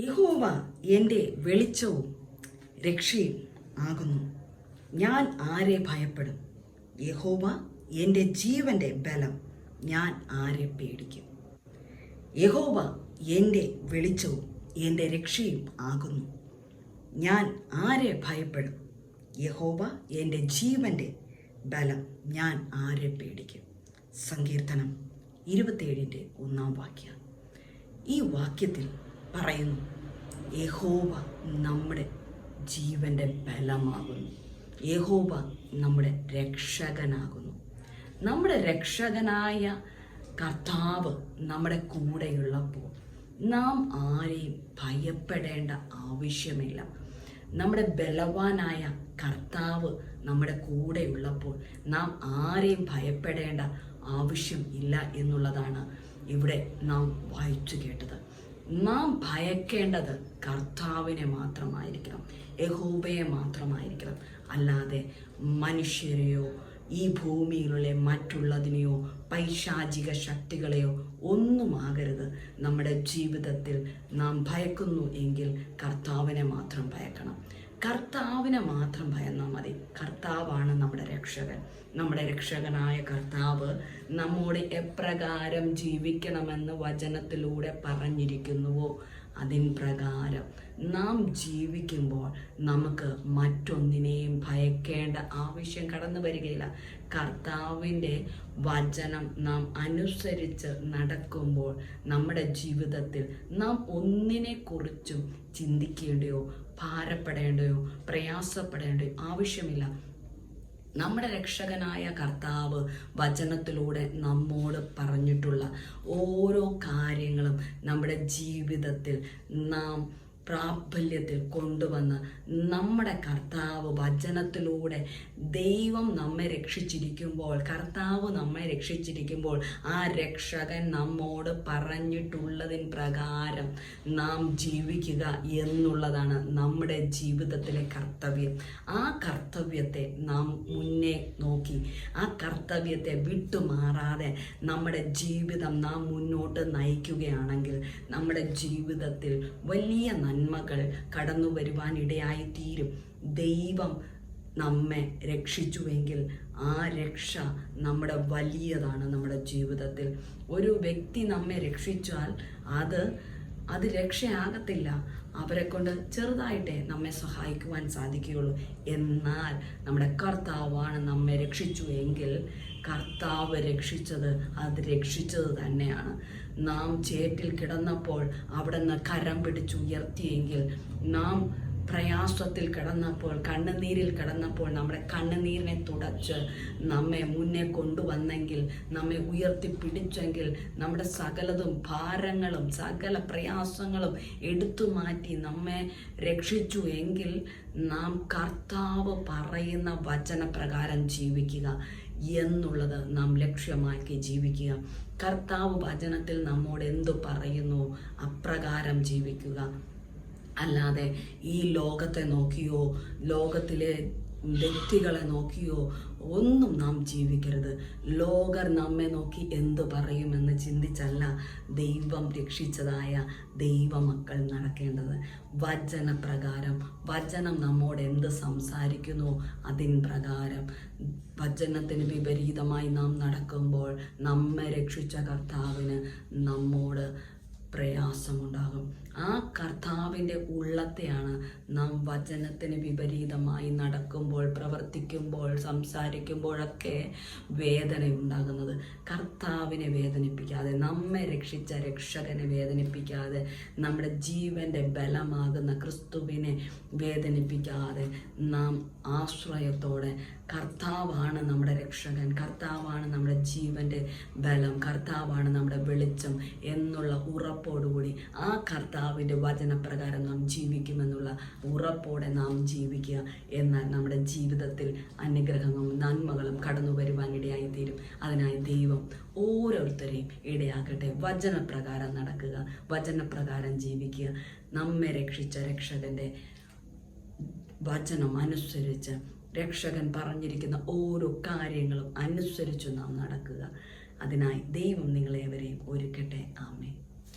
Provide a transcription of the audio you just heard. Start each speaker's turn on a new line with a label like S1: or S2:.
S1: യഹോവ എന്റെ വെളിച്ചവും രക്ഷയും ആകുന്നു. ഞാൻ ആരെ ഭയപ്പെടും? യഹോവ എന്റെ ജീവന്റെ ബലം ഞാൻ ആരെ പേടിക്കും? യഹോവ എന്റെ വെളിച്ചവും എന്റെ രക്ഷയും ആകുന്നു. ഞാൻ ആരെ ഭയപ്പെടും? യഹോവ എന്റെ ജീവന്റെ ബലം ഞാൻ ആരെ പേടിക്കും? സങ്കീർത്തനം ഇരുപത്തേഴിന്റെ ഒന്നാം വാക്യം. ഈ വാക്യത്തിൽ പറയുന്നു. യഹോബ നമ്മുടെ ജീവന്റെ ബലമാകുന്നു. യഹോബ നമ്മുടെ രക്ഷകനാകുന്നു. നമ്മുടെ രക്ഷകനായ കർത്താവ് നമ്മുടെ കൂടെയുള്ളപ്പോൾ നാം ആരെയും ഭയപ്പെടേണ്ട ആവശ്യമില്ല. നമ്മുടെ ബലവാനായ കർത്താവ് നമ്മുടെ കൂടെയുള്ളപ്പോൾ നാം ആരെയും ഭയപ്പെടേണ്ട ആവശ്യം ഇല്ല എന്നുള്ളതാണ് ഇവിടെ നാം വായിച്ചു കേട്ടത്. നാം ഭയക്കേണ്ടത് കർത്താവിനെ മാത്രമായിരിക്കണം യഹോബയെ മാത്രമായിരിക്കണം. അല്ലാതെ മനുഷ്യരെയോ ഈ ഭൂമിയിലുള്ള മറ്റുള്ളതിനെയോ പൈശാചിക ശക്തികളെയോ ഒന്നുമാകരുത് നമ്മുടെ ജീവിതത്തിൽ നാം ഭയക്കുന്നു എങ്കിൽ കർത്താവിനെ മാത്രം ഭയക്കണം. കർത്താവിനെ മാത്രം ഭയന്നാൽ മതി. കർത്താവാണ് നമ്മുടെ രക്ഷകൻ. നമ്മുടെ രക്ഷകനായ കർത്താവ് നമ്മോട് എപ്രകാരം ജീവിക്കണമെന്ന് വചനത്തിലൂടെ പറഞ്ഞിരിക്കുന്നുവോ? അതിൻ പ്രകാരം നാം ജീവിക്കുമ്പോൾ നമുക്ക് മറ്റൊന്നിനെയും ഭയക്കേണ്ട ആവശ്യം കടന്നു വരികയില്ല. കർത്താവിന്റെ വചനം നാം അനുസരിച്ച് നടക്കുമ്പോൾ നമ്മുടെ ജീവിതത്തിൽ നാം ഒന്നിനെക്കുറിച്ചും ചിന്തിക്കേണ്ടയോ ഭാരപ്പെടേണ്ടയോ പ്രയാസപ്പെടേണ്ടയോ ആവശ്യമില്ല. നമ്മുടെ രക്ഷകനായ കർത്താവ് വചനത്തിലൂടെ നമ്മോട് പറഞ്ഞിട്ടുള്ള ഓരോ കാര്യങ്ങളും നമ്മുടെ ജീവിതത്തിൽ നാം പ്രാബല്യത്തിൽ കൊണ്ടുവന്ന് നമ്മുടെ കർത്താവ് വചനത്തിലൂടെ ദൈവം നമ്മെ രക്ഷിച്ചിരിക്കുമ്പോൾ കർത്താവ് നമ്മെ രക്ഷിച്ചിരിക്കുമ്പോൾ ആ രക്ഷകൻ നമ്മോട് പറഞ്ഞിട്ടുള്ളതിൻ പ്രകാരം നാം ജീവിക്കുക എന്നുള്ളതാണ് നമ്മുടെ ജീവിതത്തിലെ കർത്തവ്യം. ആ കർത്തവ്യത്തെ നാം മുന്നേ നോക്കി. ആ കർത്തവ്യത്തെ വിട്ടുമാറാതെ നമ്മുടെ ജീവിതം നാം മുന്നോട്ട് നയിക്കുകയാണെങ്കിൽ നമ്മുടെ ജീവിതത്തിൽ വലിയ നന്മകൾ കടന്നു വരുവാൻ ഇടയായി തീരും ദൈവം നമ്മെ രക്ഷിച്ചുവെങ്കിൽ ആ രക്ഷ നമ്മുടെ വലിയതാണ് നമ്മുടെ ജീവിതത്തിൽ. ഒരു വ്യക്തി നമ്മെ രക്ഷിച്ചാൽ അത് അത് രക്ഷയാകത്തില്ല. അവരെ കൊണ്ട് ചെറുതായിട്ടേ നമ്മെ സഹായിക്കുവാൻ സാധിക്കുകയുള്ളൂ. എന്നാൽ നമ്മുടെ കർത്താവാണ് നമ്മെ രക്ഷിച്ചു എങ്കിൽ കർത്താവ് രക്ഷിച്ചത് അത് രക്ഷിച്ചത് തന്നെയാണ്. നാം ചേറ്റിൽ കിടന്നപ്പോൾ അവിടെ നിന്ന് കരം പിടിച്ചുയർത്തിയെങ്കിൽ നാം പ്രയാസത്തിൽ കിടന്നപ്പോൾ കണ്ണുനീരിൽ കിടന്നപ്പോൾ നമ്മുടെ കണ്ണുനീരിനെ തുടച്ച് നമ്മെ മുന്നേ കൊണ്ടുവന്നെങ്കിൽ നമ്മെ ഉയർത്തി പിടിച്ചെങ്കിൽ നമ്മുടെ സകലതും ഭാരങ്ങളും സകല പ്രയാസങ്ങളും എടുത്തു മാറ്റി നമ്മെ രക്ഷിച്ചു എങ്കിൽ നാം കർത്താവ് പറയുന്ന വചനപ്രകാരം ജീവിക്കുക. എന്നുള്ളത് നാം ലക്ഷ്യമാക്കി ജീവിക്കുക. കർത്താവ് വചനത്തിൽ നമ്മോട് എന്തു പറയുന്നു? അപ്രകാരം ജീവിക്കുക. അല്ലാതെ ഈ ലോകത്തെ നോക്കിയോ ലോകത്തിലെ വ്യക്തികളെ നോക്കിയോ ഒന്നും നാം ജീവിക്കരുത്. ലോകർ നമ്മെ നോക്കി എന്തു പറയുമെന്ന് ചിന്തിച്ചല്ല ദൈവം രക്ഷിച്ചതായ ദൈവമക്കൾ നടക്കേണ്ടത്. വചനപ്രകാരം വചനം നമ്മോട് എന്ത് സംസാരിക്കുന്നു അതിൻ പ്രകാരം. വചനത്തിന് വിപരീതമായി നാം നടക്കുമ്പോൾ നമ്മെ രക്ഷിച്ച കർത്താവിന് നമ്മോട് പ്രയാസമുണ്ടാകും. ആ കർത്താവിന്റെ ഉള്ളത്തെയാണ് നാം വചനത്തിന് വിപരീതമായി നടക്കുമ്പോൾ പ്രവർത്തിക്കുമ്പോൾ സംസാരിക്കുമ്പോഴൊക്കെ വേദന ഉണ്ടാകുന്നത്. കർത്താവിനെ വേദനിപ്പിക്കാതെ നമ്മെ രക്ഷിച്ച രക്ഷകനെ വേദനിപ്പിക്കാതെ നമ്മുടെ ജീവന്റെ ബലമാകുന്ന ക്രിസ്തുവിനെ വേദനിപ്പിക്കാതെ നാം ആശ്രയത്തോടെ കർത്താവാണ് നമ്മുടെ രക്ഷകൻ കർത്താവാണ് നമ്മുടെ ജീവന്റെ ബലം കർത്താവാണ് നമ്മുടെ വെളിച്ചം എന്നുള്ള ഉറപ്പോടുകൂടി ആ കർത്താവിന്റെ വചനപ്രകാരം നാം ജീവിക്കുമെന്നുള്ള ഉറപ്പോടെ നാം ജീവിക്കുക എന്നാൽ നമ്മുടെ ജീവിതത്തിൽ അനുഗ്രഹങ്ങളും നന്മകളും കടന്നു വരുവാൻ ഇടയായി തീരും അതിനായി ദൈവം ഓരോരുത്തരെയും ഇടയാക്കട്ടെ. വചനപ്രകാരം നടക്കുക വചനപ്രകാരം ജീവിക്കുക. നമ്മെ രക്ഷിച്ച രക്ഷകന്റെ വചനം അനുസരിച്ച് രക്ഷകൻ പറഞ്ഞിരിക്കുന്ന ഓരോ കാര്യങ്ങളും അനുസരിച്ച് നാം നടക്കുക. അതിനായി ദൈവം നിങ്ങളെവരെയും ഒരുക്കട്ടെ. ആമേ